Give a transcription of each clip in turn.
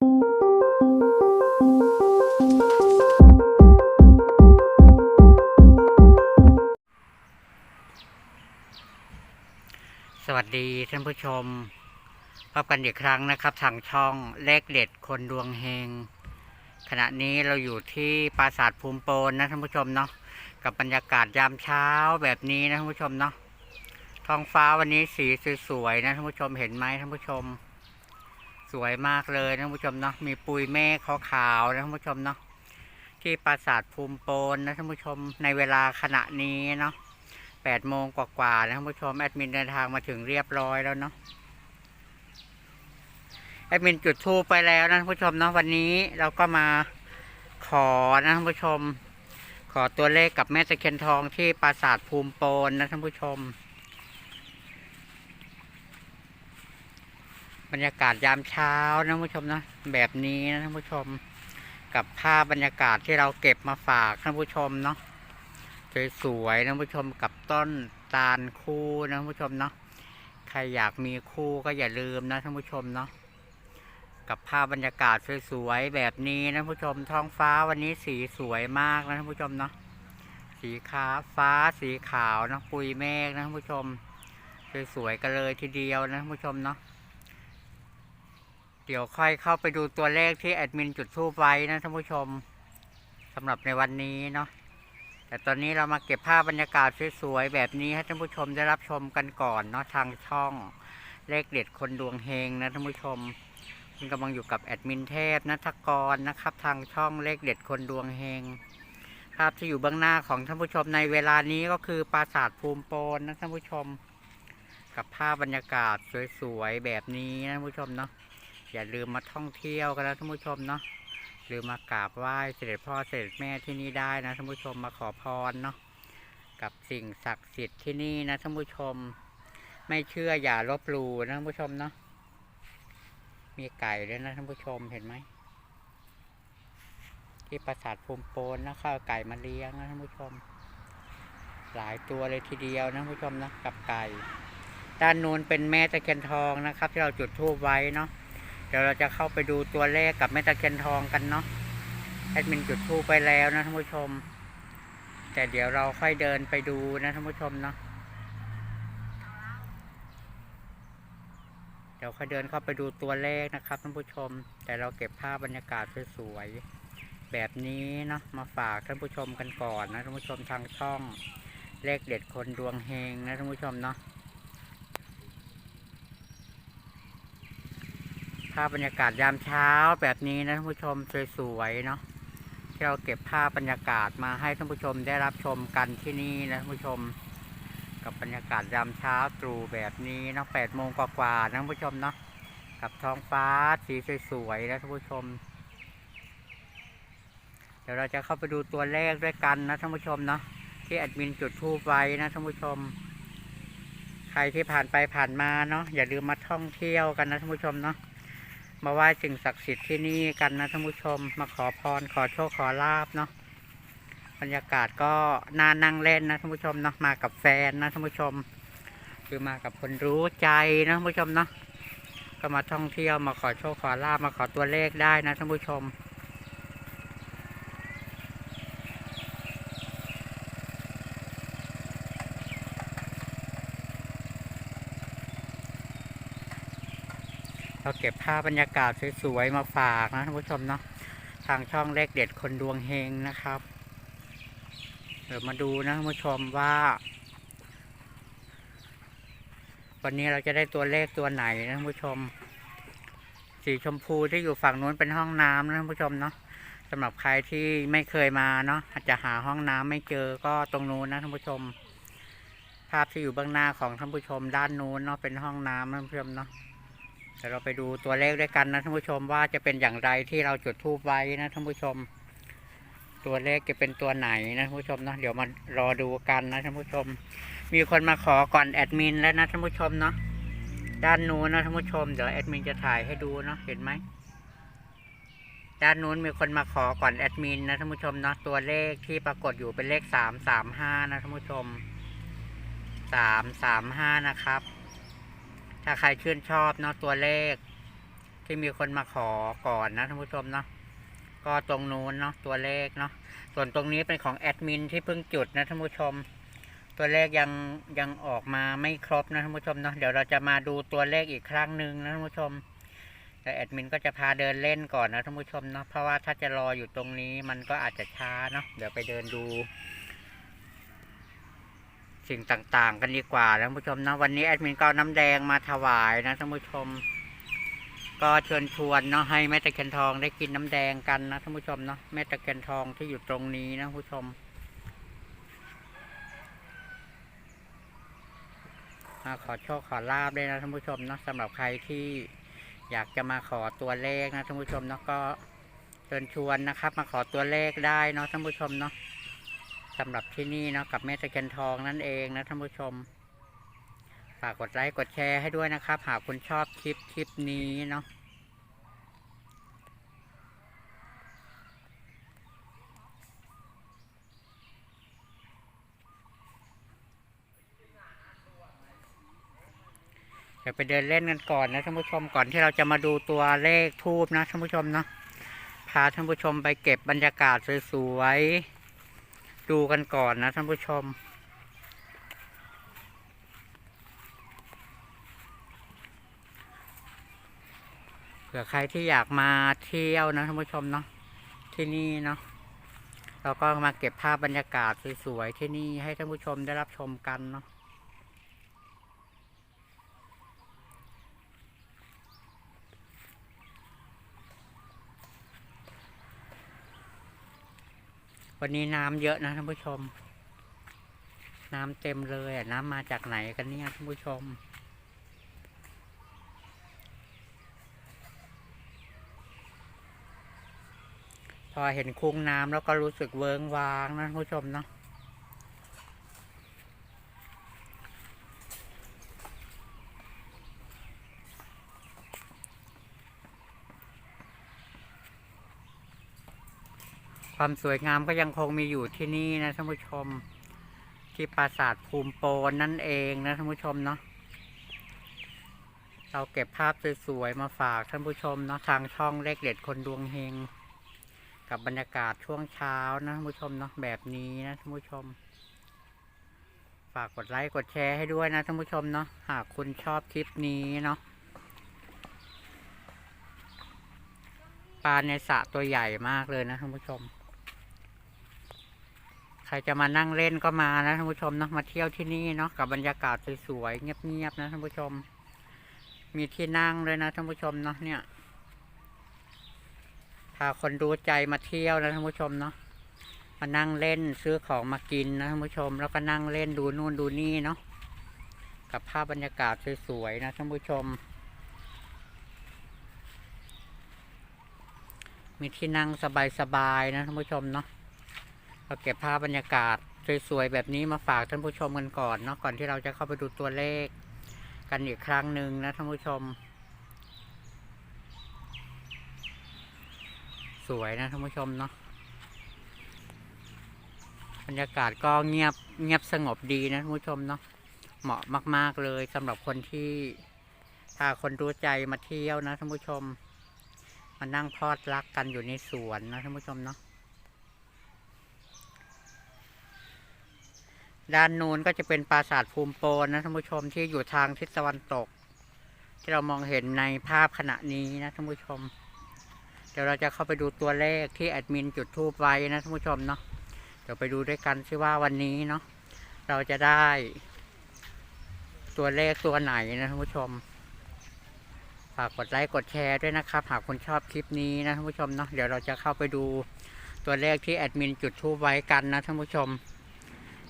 สวัสดีท่านผู้ชมพบกันอีกครั้งนะครับ ทางช่องเลขเด็ดคนดวงเฮง ขณะนี้เราอยู่ที่ปราสาทภูมิโปนนะท่านผู้ชมเนาะกับบรรยากาศยามเช้าแบบนี้นะท่านผู้ชมเนาะท้องฟ้าวันนี้สีสวยๆนะท่านผู้ชมเห็นไหมท่านผู้ชม สวยมากเลยนะท่านผู้ชมเนาะมีปุยเมฆขาวๆนะท่านผู้ชมเนาะที่ปราสาทภูมิโปนนะท่านผู้ชมในเวลาขณะนี้เนาะแปดโมงกว่าๆนะท่านผู้ชมแอดมินเดินทางมาถึงเรียบร้อยแล้วเนาะแอดมินจุดทูปไปแล้วนะท่านผู้ชมเนาะวันนี้เราก็มาขอนะท่านผู้ชม ขอตัวเลขกับแม่ตะเคียนทองที่ปราสาทภูมิโปนนะท่านผู้ชม บรรยากาศยามเช้านะท่านผู้ชมนะแบบนี้นะท่านผู้ชม กับภาพบรรยากาศที่เราเก็บมาฝากท่านผู้ชมเนาะสวยๆนะผู้ชมกับต้นตาลคู่นะผู้ชมเนาะใครอยากมีคู่ก็อย่าลืมนะท่านผู้ชมเนาะกับภาพบรรยากาศสวยๆแบบนี้นะผู้ชมท้องฟ้าวันนี้สีสวยมากนะท่านผู้ชมเนาะสีขาฟ้าสีขาวนะปุยเมฆนะท่านผู้ชมสวยๆกันเลยทีเดียวนะท่านผู้ชมเนาะ เดี๋ยวค่อยเข้าไปดูตัวเลขที่แอดมินจุดทูปไว้นะท่านผู้ชมสำหรับในวันนี้เนาะแต่ตอนนี้เรามาเก็บภาพบรรยากาศสวยๆแบบนี้ให้ท่านผู้ชมได้รับชมกันก่อนเนาะทางช่องเลขเด็ดคนดวงเฮงนะท่านผู้ชมคุณกำลังอยู่กับแอดมินเทพนัทกรนะครับ ทางช่องเลขเด็ดคนดวงเฮงภาพที่อยู่เบื้องหน้าของท่านผู้ชมในเวลานี้ก็คือปราสาทภูมิโปนนะท่านผู้ชม กับภาพบรรยากาศสวยๆแบบนี้นะท่านผู้ชมเนาะ อย่าลืมมาท่องเที่ยวกันนะท่านผู้ชมเนาะหรือมากราบไหว้เสด็จพ่อเสด็จแม่ที่นี่ได้นะท่านผู้ชมมาขอพรเนาะกับสิ่งศักดิ์สิทธิ์ที่นี่นะท่านผู้ชม ไม่เชื่ออย่าลบหลู่นะท่านผู้ชมเนาะมีไก่ด้วยนะท่านผู้ชมเห็นไหมที่ปราสาทภูมิโปนนะข้าวไก่มาเลี้ยงนะท่านผู้ชม หลายตัวเลยทีเดียวนะท่านผู้ชมนะกับไก่ด้านนู้นเป็นแม่ตะเคียนทองนะครับ ที่เราจุดธูปไว้เนาะ เดี๋ยวเราจะเข้าไปดูตัวเลขกับแม่ตะเคียนทองกันเนาะแอดมินจุดทูไปแล้วนะท่านผู้ชม แต่เดี๋ยวเราค่อยเดินไปดูนะท่านผู้ชมเนาะเดี๋ยวค่อยเดินเข้าไปดูตัวเลขนะครับท่านผู้ชม แต่เราเก็บภาพบรรยากาศสวยๆแบบนี้เนาะมาฝากท่านผู้ชมกันก่อนนะท่านผู้ชมทางช่องเลขเด็ดคนดวงเฮงนะท่านผู้ชมเนาะ ภาพบรรยากาศยามเช้าแบบนี้นะท่านผู้ชมสวยๆเนาะที่เราเก็บภาพบรรยากาศมาให้ท่านผู้ชมได้รับชมกันที่นี่นะท่านผู้ชม กับบรรยากาศยามเช้าตรู่แบบนี้เนาะแปดโมงกว่าๆนะท่านผู้ชมเนาะกับท้องฟ้าสีสวยๆนะท่านผู้ชม เดี๋ยวเราจะเข้าไปดูตัวเลขด้วยกันนะท่านผู้ชมเนาะที่แอดมินจุดทูปไว้นะท่านผู้ชม ใครที่ผ่านไปผ่านมาเนาะอย่าลืมมาท่องเที่ยวกันนะท่านผู้ชมเนาะ มาไหว้สิ่งศักดิ์สิทธิ์ที่นี่กันนะท่านผู้ชม มาขอพรขอโชคขอลาบเนาะบรรยากาศก็น่านั่งเล่นนะท่านผู้ชมเนาะมากับแฟนนะท่านผู้ชม คือมากับคนรู้ใจนะท่านผู้ชมเนาะก็มาท่องเที่ยวมาขอโชคขอลาบมาขอตัวเลขได้นะท่านผู้ชม เราเก็บภาพบรรยากาศสวยๆมาฝากนะท่านผู้ชมเนาะทางช่องเลขเด็ดคนดวงเฮงนะครับ เดี๋ยวมาดูนะท่านผู้ชมว่า วันนี้เราจะได้ตัวเลขตัวไหนนะท่านผู้ชม สีชมพูที่อยู่ฝั่งนู้นเป็นห้องน้ำนะท่านผู้ชมเนาะสำหรับใครที่ไม่เคยมาเนาะอาจจะหาห้องน้ำไม่เจอก็ตรงนู้นนะท่านผู้ชมภาพที่อยู่เบื้องหน้าของท่านผู้ชมด้านนู้นเนาะเป็นห้องน้ำท่านผู้ชมเนาะ เดี๋ยวเราไปดูตัวเลขด้วยกันนะท่านผู้ชมว่าจะเป็นอย่างไรที่เราจุดทูบไว้นะท่านผู้ชม ตัวเลขจะเป็นตัวไหนนะท่านผู้ชมเนาะเดี๋ยวมารอดูกันนะท่านผู้ชม มีคนมาขอก่อนแอดมินแล้วนะท่านผู้ชมเนาะด้านนู้นนะท่านผู้ชมเดี๋ยวแอดมินจะถ่ายให้ดูเนาะเห็นไหมด้านนู้นมีคนมาขอก่อนแอดมินนะท่านผู้ชมเนาะตัวเลขที่ปรากฏอยู่เป็นเลขสามสามห้านะท่านผู้ชมสามสามห้านะครับ ถ้าใครชื่นชอบเนาะตัวเลข ที่มีคนมาขอก่อนนะท่านผู้ชมเนาะก็ตรงนู้นเนาะตัวเลขเนาะส่วนตรงนี้เป็นของแอดมินที่เพิ่งจุดนะท่านผู้ชม ตัวเลขยังยังออกมาไม่ครบนะท่านผู้ชมเนาะเดี๋ยวเราจะมาดูตัวเลขอีกครั้งหนึ่งนะท่านผู้ชมแต่แอดมินก็จะพาเดินเล่นก่อนนะท่านผู้ชมเนาะเพราะว่าถ้าจะรออยู่ตรงนี้มันก็อาจจะช้าเนาะเดี๋ยวไปเดินดู สิ่งต่างๆ กันดีกว่าท่านผู้ชมนะวันนี้แอดมินก็น้ำแดงมาถวายนะท่านผู้ชม ก็เชิญชวนเนาะให้แม่ตะเคียนทองได้กินน้ำแดงกันนะท่านผู้ชมเนาะแม่ตะเคียนทองที่อยู่ตรงนี้นะผู้ชมมาขอโชคขอลาบด้วยนะท่านผู้ชมเนาะสำหรับใครที่อยากจะมาขอตัวเลขนะท่านผู้ชมเนาะก็เชิญชวนนะครับ มาขอตัวเลขได้เนาะท่านผู้ชมเนาะ สำหรับที่นี่เนาะกับแม่ตะเคียนทองนั่นเองนะท่านผู้ชม ฝากกดไลค์กดแชร์ให้ด้วยนะครับ หากคุณชอบคลิปคลิปนี้เนาะเดี๋ยวไปเดินเล่นกันก่อนนะท่านผู้ชมก่อนที่เราจะมาดูตัวเลขทูบนะท่านผู้ชมเนาะพาท่านผู้ชมไปเก็บบรรยากาศสวยๆ ดูกันก่อนนะท่านผู้ชม เผื่อใครที่อยากมาเที่ยวนะท่านผู้ชมเนาะที่นี่เนาะเราก็มาเก็บภาพบรรยากาศสวยๆที่นี่ให้ท่านผู้ชมได้รับชมกันเนาะ วันนี้น้ำเยอะนะท่านผู้ชม น้ำเต็มเลยน้ำมาจากไหนกันเนี่ยท่านผู้ชม พอเห็นคุ้งน้ำแล้วก็รู้สึกเวิงวางนะท่านผู้ชมเนาะ ความสวยงามก็ยังคงมีอยู่ที่นี่นะท่านผู้ชม ที่ปราสาทภูมิโปนนั่นเองนะท่านผู้ชมเนาะเราเก็บภาพสวยๆมาฝากท่านผู้ชมเนาะทางช่องเลขเด็ดคนดวงเฮงกับบรรยากาศช่วงเช้านะท่านผู้ชมเนาะแบบนี้นะท่านผู้ชม ฝากกดไลค์กดแชร์ให้ด้วยนะท่านผู้ชมเนาะหากคุณชอบคลิปนี้เนาะปลาในสระตัวใหญ่มากเลยนะท่านผู้ชม ครจะมานั่งเล่นก็มานะท่านผู้ชมเนาะมาเที่ยวที่นี่เนาะกับบรรยากาศสวยๆเงียบๆนะท่านผู้ชม มีที่นั่งเลยนะท่านผู้ชมเนาะเนี่ยพาคนรู้ใจมาเที่ยวนะท่านผู้ชมเนาะมานั่งเล่นซื้อของมากินนะท่านผู้ชม แล้วก็นั่งเล่นดูนู่นดูนี่เนาะกับภาพบรรยากาศสวยๆนะท่านผู้ชม มีที่นั่งสบายๆนะท่านผู้ชมเนาะ เราเก็บภาพบรรยากาศสวยๆแบบนี้มาฝากท่านผู้ชมกันก่อนเนาะก่อนที่เราจะเข้าไปดูตัวเลข กันอีกครั้งหนึ่งนะท่านผู้ชม สวยนะท่านผู้ชมเนาะบรรยากาศก็เงียบเงียบสงบดีนะท่านผู้ชมเนาะเหมาะมาก ๆเลยสำหรับคนที่พาคนรู้ใจมาเที่ยวนะท่านผู้ชม มานั่งพอดรักกันอยู่ในสวนนะท่านผู้ชมเนาะ ด้านนู้นก็จะเป็นปราสาทภูมิโปนนะท่านผู้ชมที่อยู่ทางทิศตะวันตก ที่เรามองเห็นในภาพขณะนี้นะท่านผู้ชม เดี๋ยวเราจะเข้าไปดูตัวเลขที่แอดมินจุดทูบไว้นะท่านผู้ชมเนาะเดี๋ยวไปดูด้วยกันซิว่าวันนี้เนาะเราจะได้ ตัวเลขตัวไหนนะท่านผู้ชมฝากกดไลค์กดแชร์ด้วยนะครับ หากคุณชอบคลิปนี้นะท่านผู้ชมเนาะเดี๋ยวเราจะเข้าไปดูตัวเลขที่แอดมินจุดทูบไว้กันนะท่านผู้ชม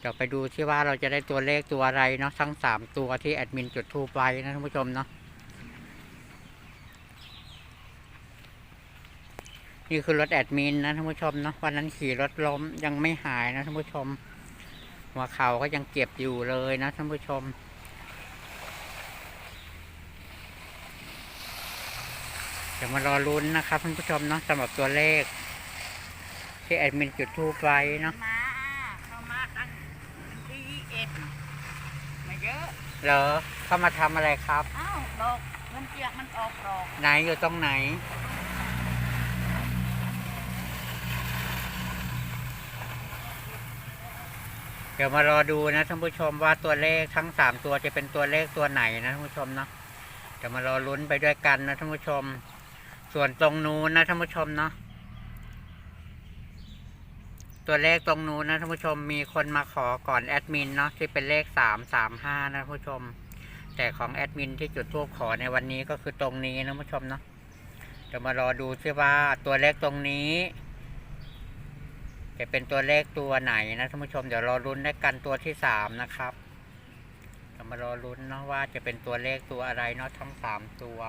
เดี๋ยวไปดูที่ว่าเราจะได้ตัวเลขตัวอะไรเนาะทั้งสามตัวที่แอดมินจุดทูไว้นะท่านผู้ชมเนาะนี่คือรถแอดมินนะท่านผู้ชมเนาะวันนั้นขี่รถล้มยังไม่หายนะท่านผู้ชม หัวเข่าก็ยังเจ็บอยู่เลยนะท่านผู้ชมเดี๋ยวมารอลุ้นนะครับท่านผู้ชมเนาะสำหรับตัวเลข ที่แอดมินจุดทูปไว้เนาะ มาเข้ามาตั้งที่ เอ็ดมาเยอะเหรอเข้ามาทำอะไรครับ อ้าวดอกแรมันเจียกมันออกดอกไหนอยู่ตรงไหน เดี๋ยวมารอดูนะท่านผู้ชมว่าตัวเลขทั้งสามตัวจะเป็นตัวเลขตัวไหนนะท่านผู้ชมเนาะเดี๋ยวมารอลุ้นไปด้วยกันนะท่านผู้ชม ส่วนตรงนู้นนะท่านผู้ชมเนาะ ตัวเลขตรงนู้นนะท่านผู้ชมมีคนมาขอก่อนแอดมินเนาะที่เป็นเลขสามสามห้านะท่านผู้ชม แต่ของแอดมินที่จุดทูบขอในวันนี้ก็คือตรงนี้นะท่านผู้ชมเนาะเดี๋ยวมารอดูซิว่าตัวเลขตรงนี้ จะเป็นตัวเลขตัวไหนนะท่านผู้ชมเดี๋ยวรอรุ้นด้วยกันตัวที่สามนะครับเดี๋ยวมารอรุ้นเนาะว่าจะเป็นตัวเลขตัวอะไรเนาะทั้งสามตัว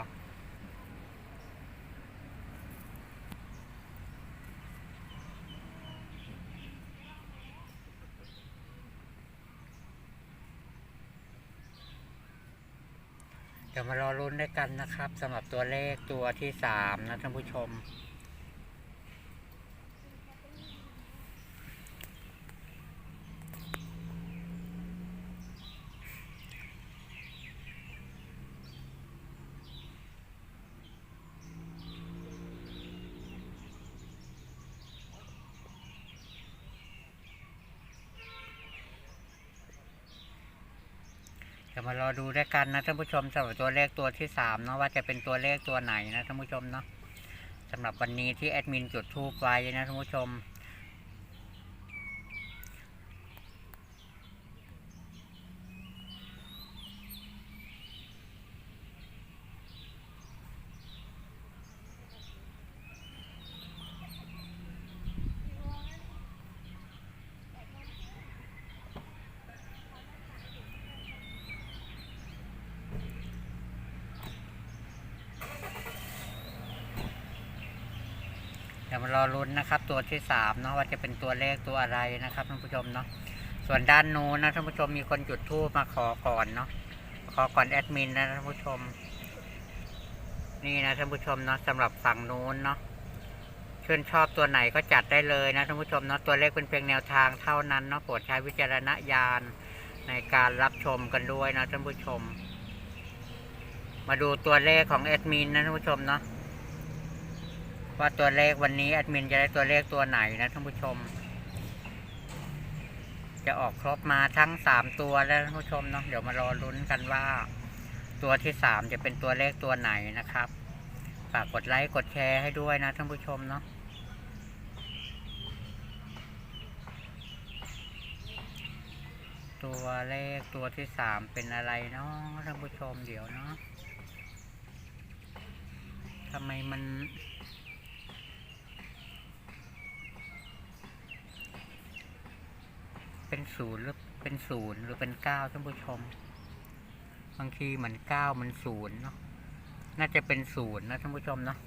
เดี๋ยวมารอรุ้นด้วยกันนะครับสำหรับตัวเลขตัวที่สามนะท่านผู้ชม เดี๋ยวมารอดูด้วยกันนะท่านผู้ชมสำหรับตัวเลขตัวที่สามเนาะว่าจะเป็นตัวเลขตัวไหนนะท่านผู้ชมเนาะสำหรับวันนี้ที่แอดมินจุดทูปไว้นะท่านผู้ชม ดี๋ยวมารอลุ้นนะครับ ตัวที่สามเนาะว่าจะเป็นตัวเลขตัวอะไรนะครับท่านผู้ชมเนาะส่วนด้านนู้นนะท่านผู้ชมมีคนจุดทูปมาขอก่อนเนาะขอก่อนแอดมินนะท่านผู้ชม นี่นะท่านผู้ชมเนาะสำหรับฝั่งนู้นเนาะชื่นชอบตัวไหนก็จัดได้เลยนะท่านผู้ชมเนาะตัวเลขเป็นเพียงแนวทางเท่านั้นเนาะโปรดใช้วิจารณญาณในการรับชมกันด้วยนะท่านผู้ชม มาดูตัวเลขของแอดมินนะท่านผู้ชมเนาะ ว่าตัวเลขวันนี้แอดมินจะได้ตัวเลขตัวไหนนะท่านผู้ชม จะออกครบมาทั้งสามตัวแล้วท่านผู้ชมเนาะเดี๋ยวมารอลุ้นกันว่า ตัวที่สามจะเป็นตัวเลขตัวไหนนะครับฝากกดไลค์กดแชร์ให้ด้วยนะท่านผู้ชมเนาะตัวเลขตัวที่สามเป็นอะไรเนาะท่านผู้ชมเดี๋ยวเนาะทำไมมัน เป็นศูนย์หรือเป็นศูนย์หรือเป็นเก้าท่านผู้ชม บางทีเหมือนเก้ามันศูนย์เนาะน่าจะเป็นศูนย์นะท่านผู้ชมเนาะ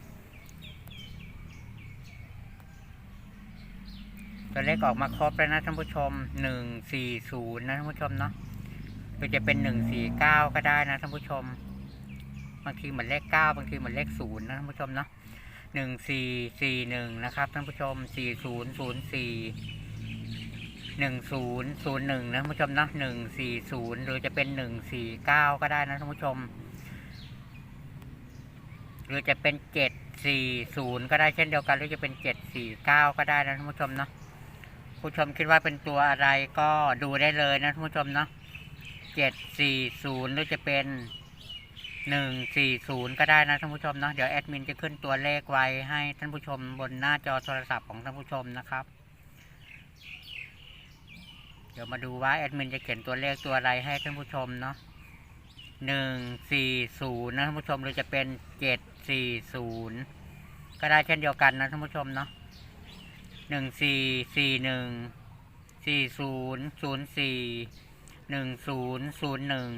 ตัวเลขออกมาครบแล้วนะท่านผู้ชมหนึ่งสี่ศูนย์นะท่านผู้ชมเนาะหรือจะเป็นหนึ่งสี่เก้าก็ได้นะท่านผู้ชม บางทีเหมือนเลขเก้าบางทีเหมือนเลขศูนย์นะท่านผู้ชมเนาะหนึ่งสี่สี่หนึ่งนะครับท่านผู้ชมสี่ศูนย์ศูนย์สี่ หนึ่งศูนย์ศูนย์หนึ่งนะท่านผู้ชมนะหนึ่งสี่ศูนย์หรือจะเป็นหนึ่งสี่เก้าก็ได้นะท่านผู้ชม หรือจะเป็นเจ็ดสี่ศูนย์ก็ได้เช่นเดียวกันหรือจะเป็นเจ็ดสี่เก้าก็ได้นะท่านผู้ชมเนาะผู้ชมคิดว่าเป็นตัวอะไรก็ดูได้เลยนะท่านผู้ชมเนาะเจ็ดสี่ศูนย์หรือจะเป็นหนึ่งสี่ศูนย์ก็ได้นะท่านผู้ชมเนาะเดี๋ยวแอดมินจะขึ้นตัวเลขไว้ให้ท่านผู้ชมบนหน้าจอโทรศัพท์ของท่านผู้ชมนะครับ เดี๋ยวมาดูว่าแอดมินจะเขียนตัวเลขตัวอะไรให้ท่านผู้ชมเนาะหนึ่งสี่ศูนย์นะท่านผู้ชมหรือจะเป็นเจ็ดสี่ศูนย์ก็ได้เช่นเดียวกันนะท่านผู้ชมเนาะหนึ่งสี่สี่หนึ่งสี่ศูนย์ศูนย์สี่หนึ่งศูนย์ศูนย์หนึ่ง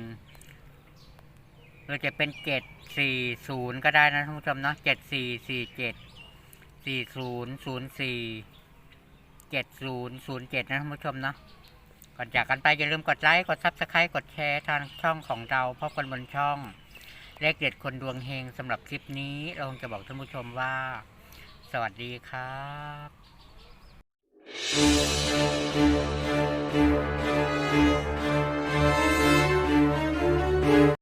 หรือจะเป็นเจ็ดสี่ศูนย์ก็ได้นะท่านผู้ชมเนาะเจ็ดสี่สี่เจ็ดสี่ศูนย์ศูนย์สี่เจ็ดศูนย์ศูนย์เจ็ดนะท่านผู้ชมเนาะ ก่อนจากกันไปอย่าลืมกดไลค์ กดซับสไครต์กดแชร์ทางช่องของเราเพราะคนบนช่อง เลขเด็ดคนดวงเฮงสำหรับคลิปนี้เราคงจะบอกท่านผู้ชมว่า สวัสดีครับ